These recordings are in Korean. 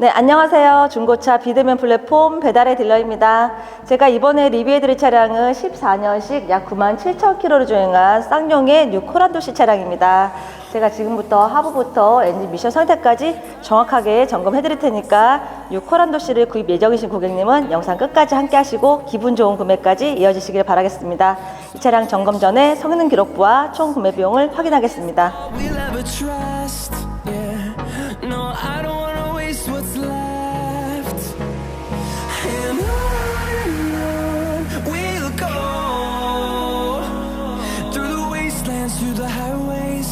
네, 안녕하세요. 중고차 비대면 플랫폼 배달의 딜러입니다. 제가 이번에 리뷰해드릴 차량은 14년식 약 9만 7천 킬로를 주행한 쌍용의 뉴 코란도시 차량입니다. 제가 지금부터 하부부터 엔진 미션 상태까지 정확하게 점검해드릴 테니까 뉴 코란도시를 구입 예정이신 고객님은 영상 끝까지 함께 하시고 기분 좋은 구매까지 이어지시길 바라겠습니다. 이 차량 점검 전에 성능 기록부와 총 구매 비용을 확인하겠습니다. Through the highways,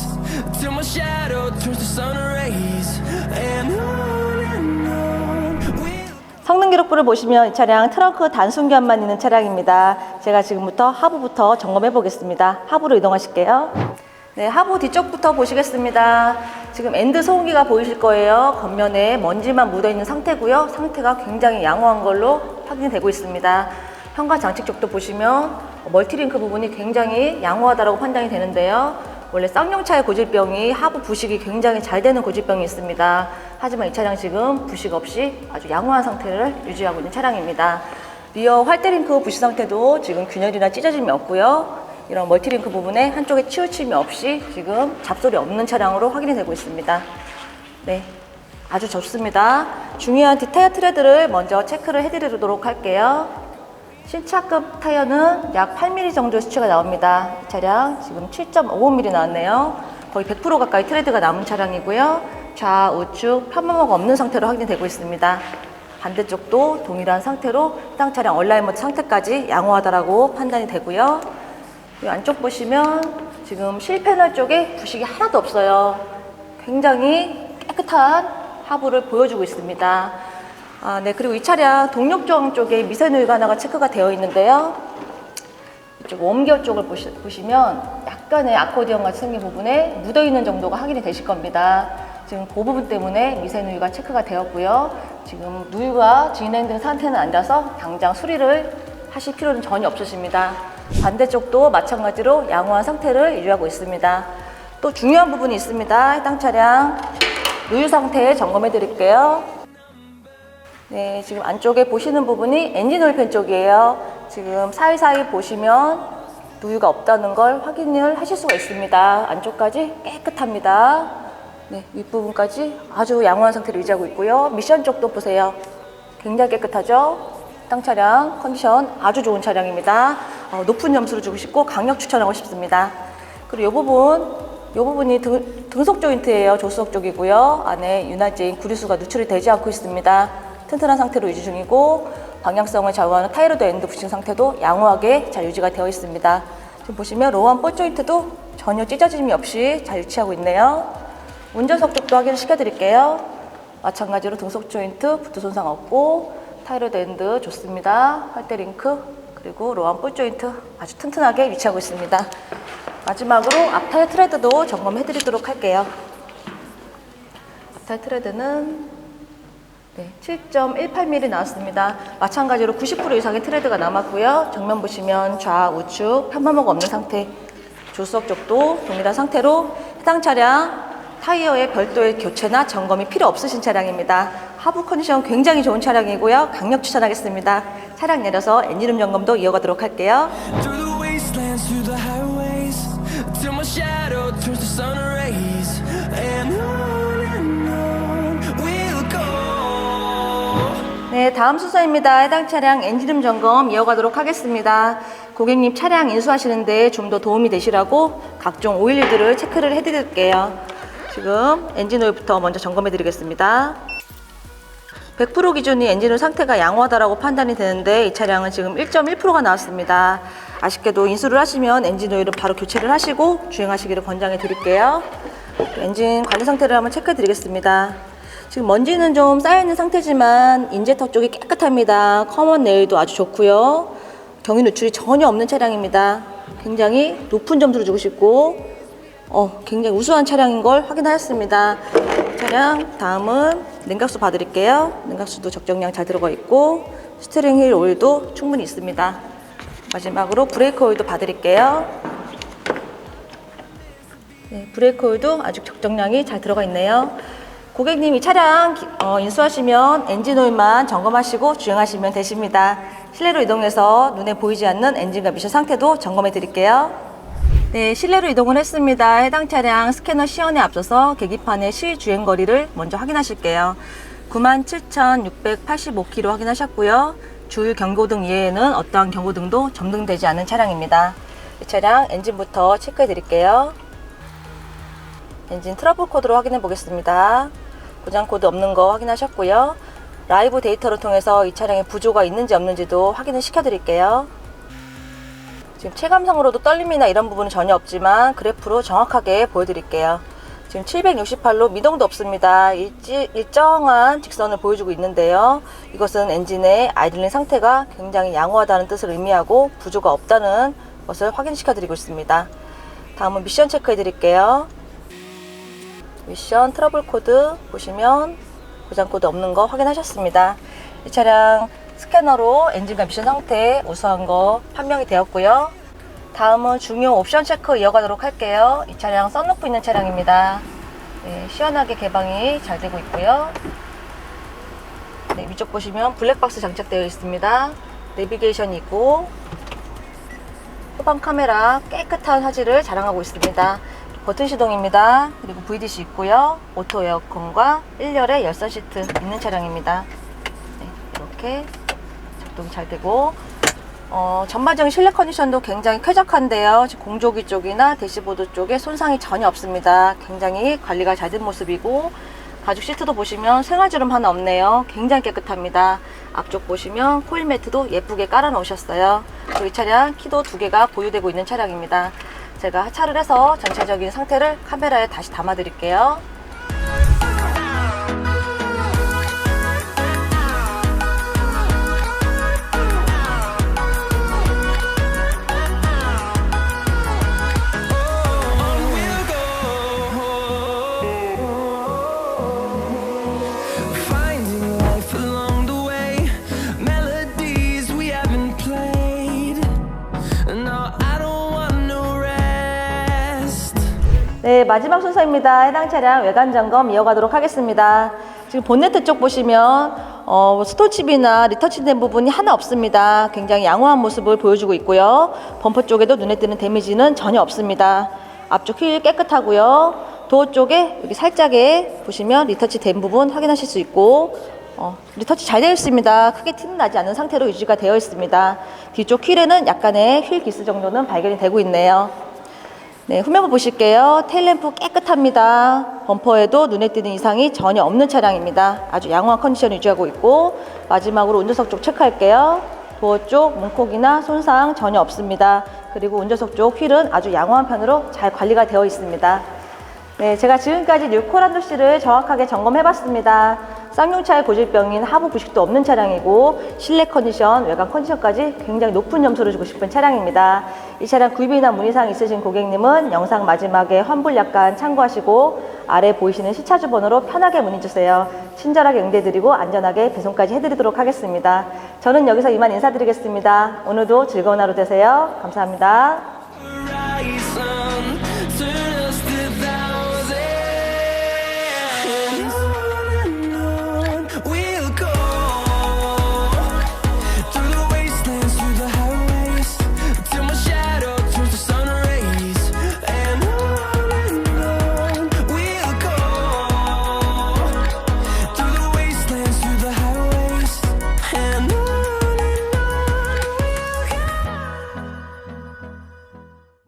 till my shadow turns to sun rays. And on and on. 성능 기록부를 보시면 이 차량 트렁크 단순견만 있는 차량입니다. 제가 지금부터 하부부터 점검해 보겠습니다. 하부로 이동하실게요. 네, 하부 뒤쪽부터 보시겠습니다. 지금 엔드 소음기가 보이실 거예요. 겉면에 먼지만 묻어 있는 상태고요. 상태가 굉장히 양호한 걸로 확인이 되고 있습니다. 현관 장치 쪽도 보시면 멀티링크 부분이 굉장히 양호하다고 판단이 되는데요. 원래 쌍용차의 고질병이 하부 부식이 굉장히 잘 되는 고질병이 있습니다. 하지만 이 차량 지금 부식 없이 아주 양호한 상태를 유지하고 있는 차량입니다. 리어 활대링크 부식 상태도 지금 균열이나 찢어짐이 없고요. 이런 멀티링크 부분에 한쪽에 치우침이 없이 지금 잡소리 없는 차량으로 확인이 되고 있습니다. 네, 아주 좋습니다. 중요한 디타이어 트레드를 먼저 체크를 해드리도록 할게요. 신차급 타이어는 약 8mm 정도 수치가 나옵니다. 이 차량 지금 7.55mm 나왔네요. 거의 100% 가까이 트레드가 남은 차량이고요. 좌우측 편마모가 없는 상태로 확인되고 있습니다. 반대쪽도 동일한 상태로 해당 차량 얼라이먼트 상태까지 양호하다라고 판단이 되고요. 이 안쪽 보시면 지금 실패널 쪽에 부식이 하나도 없어요. 굉장히 깨끗한 하부를 보여주고 있습니다. 아, 네. 그리고 이 차량 동력조항 쪽에 미세누이가 하나가 체크가 되어 있는데요. 이쪽 웜기어 쪽을 보시, 보시면 약간의 아코디언 같이 생긴 부분에 묻어 있는 정도가 확인이 되실 겁니다. 지금 그 부분 때문에 미세누이가 체크가 되었고요. 지금 누유가 진행된 상태는 아니라서 당장 수리를 하실 필요는 전혀 없으십니다. 반대쪽도 마찬가지로 양호한 상태를 유지하고 있습니다. 또 중요한 부분이 있습니다. 해당 차량 누유 상태 점검해 드릴게요. 네, 지금 안쪽에 보시는 부분이 엔진 오일팬 쪽이에요. 지금 사이사이 보시면 누유가 없다는 걸 확인을 하실 수가 있습니다. 안쪽까지 깨끗합니다. 네, 윗부분까지 아주 양호한 상태를 유지하고 있고요. 미션 쪽도 보세요. 굉장히 깨끗하죠? 땅 차량 컨디션 아주 좋은 차량입니다. 어, 높은 점수를 주고 싶고 강력 추천하고 싶습니다. 그리고 이 부분, 이 부분이 등, 등속 조인트예요. 조수석 쪽이고요. 안에 윤활제인 구리수가 누출이 되지 않고 있습니다. 튼튼한 상태로 유지 중이고 방향성을 좌우하는 타이로드 엔드 부싱 상태도 양호하게 잘 유지가 되어 있습니다. 지금 보시면 로우한 볼 조인트도 전혀 찢어짐이 없이 잘 위치하고 있네요. 운전석 쪽도 확인을 시켜드릴게요. 마찬가지로 등속 조인트 부트 손상 없고 타이로드 엔드 좋습니다. 활대 링크 그리고 로우한 볼 조인트 아주 튼튼하게 위치하고 있습니다. 마지막으로 앞타이어 트레드도 점검해 드리도록 할게요. 앞타이어 트레드는 네, 7.18mm 나왔습니다. 마찬가지로 90% 이상의 트레드가 남았고요. 정면 보시면 좌 우측 편마모가 없는 상태. 조수석 쪽도 동일한 상태로 해당 차량 타이어에 별도의 교체나 점검이 필요 없으신 차량입니다. 하부 컨디션 굉장히 좋은 차량이고요. 강력 추천하겠습니다. 차량 내려서 엔진음 점검도 이어가도록 할게요. 네, 다음 순서입니다. 해당 차량 엔진음 점검 이어가도록 하겠습니다. 고객님 차량 인수하시는데 좀 더 도움이 되시라고 각종 오일들을 체크를 해드릴게요. 지금 엔진 오일부터 먼저 점검해 드리겠습니다. 100% 기준이 엔진오일 상태가 양호하다라고 판단이 되는데 이 차량은 지금 1.1%가 나왔습니다. 아쉽게도 인수를 하시면 엔진 오일은 바로 교체를 하시고 주행하시기를 권장해 드릴게요. 엔진 관리 상태를 한번 체크해 드리겠습니다. 지금 먼지는 좀 쌓여있는 상태지만 인젝터 쪽이 깨끗합니다. 커먼 네일도 아주 좋고요. 경유 누출이 전혀 없는 차량입니다. 굉장히 높은 점수를 주고 싶고 어, 굉장히 우수한 차량인 걸 확인하였습니다. 차량 다음은 냉각수 봐드릴게요. 냉각수도 적정량 잘 들어가 있고 스티링 휠 오일도 충분히 있습니다. 마지막으로 브레이크 오일도 봐드릴게요. 네, 브레이크 오일도 아주 적정량이 잘 들어가 있네요. 고객님이 차량 기- 어, 인수하시면 엔진 오일만 점검하시고 주행하시면 되십니다. 실내로 이동해서 눈에 보이지 않는 엔진과 미션 상태도 점검해 드릴게요. 네, 실내로 이동을 했습니다. 해당 차량 스캐너 시연에 앞서서 계기판의 실주행 거리를 먼저 확인하실게요. 97,685km 확인하셨고요. 주유 경고등 이외에는 어떠한 경고등도 점등되지 않은 차량입니다. 이 차량 엔진부터 체크해 드릴게요. 엔진 트러블 코드로 확인해 보겠습니다. 고장 코드 없는 거 확인하셨고요. 라이브 데이터를 통해서 이 차량에 부조가 있는지 없는지도 확인을 시켜 드릴게요. 지금 체감상으로도 떨림이나 이런 부분은 전혀 없지만 그래프로 정확하게 보여드릴게요. 지금 768로 미동도 없습니다. 일지, 일정한 직선을 보여주고 있는데요. 이것은 엔진의 아이들링 상태가 굉장히 양호하다는 뜻을 의미하고 부조가 없다는 것을 확인시켜 드리고 있습니다. 다음은 미션 체크해 드릴게요. 미션 트러블 코드 보시면 고장 코드 없는 거 확인하셨습니다. 이 차량 스캐너로 엔진과 미션 상태 우수한 거 판명이 되었고요. 다음은 중요 옵션 체크 이어가도록 할게요. 이 차량 썬루프 있는 차량입니다. 네, 시원하게 개방이 잘 되고 있고요. 네, 위쪽 보시면 블랙박스 장착되어 있습니다. 내비게이션이 있고 후방 카메라 깨끗한 화질을 자랑하고 있습니다. 버튼 시동입니다. 그리고 VDC 있고요. 오토 에어컨과 1열의 열선 시트 있는 차량입니다. 네, 이렇게 작동 잘 되고 어, 전반적인 실내 컨디션도 굉장히 쾌적한데요. 공조기 쪽이나 대시보드 쪽에 손상이 전혀 없습니다. 굉장히 관리가 잘 된 모습이고 가죽 시트도 보시면 생활주름 하나 없네요. 굉장히 깨끗합니다. 앞쪽 보시면 코일 매트도 예쁘게 깔아 놓으셨어요. 이 차량 키도 두 개가 보유되고 있는 차량입니다. 제가 하차를 해서 전체적인 상태를 카메라에 다시 담아 드릴게요. 네, 마지막 순서입니다. 해당 차량 외관 점검 이어가도록 하겠습니다. 지금 본네트 쪽 보시면 어, 스톤칩이나 리터치된 부분이 하나 없습니다. 굉장히 양호한 모습을 보여주고 있고요. 범퍼 쪽에도 눈에 띄는 데미지는 전혀 없습니다. 앞쪽 휠 깨끗하고요. 도어 쪽에 여기 살짝에 보시면 리터치 된 부분 확인하실 수 있고 어, 리터치 잘 되어 있습니다. 크게 티는 나지 않은 상태로 유지가 되어 있습니다. 뒤쪽 휠에는 약간의 휠 기스 정도는 발견이 되고 있네요. 네, 후면부 보실게요. 테일램프 깨끗합니다. 범퍼에도 눈에 띄는 이상이 전혀 없는 차량입니다. 아주 양호한 컨디션 유지하고 있고 마지막으로 운전석 쪽 체크할게요. 도어 쪽 문콕이나 손상 전혀 없습니다. 그리고 운전석 쪽 휠은 아주 양호한 편으로 잘 관리가 되어 있습니다. 네, 제가 지금까지 뉴코란도 씨를 정확하게 점검해봤습니다. 쌍용차의 고질병인 하부 부식도 없는 차량이고 실내 컨디션, 외관 컨디션까지 굉장히 높은 점수를 주고 싶은 차량입니다. 이 차량 구입이나 문의사항 있으신 고객님은 영상 마지막에 환불 약관 참고하시고 아래 보이시는 시차주 번호로 편하게 문의 주세요. 친절하게 응대드리고 안전하게 배송까지 해드리도록 하겠습니다. 저는 여기서 이만 인사드리겠습니다. 오늘도 즐거운 하루 되세요. 감사합니다.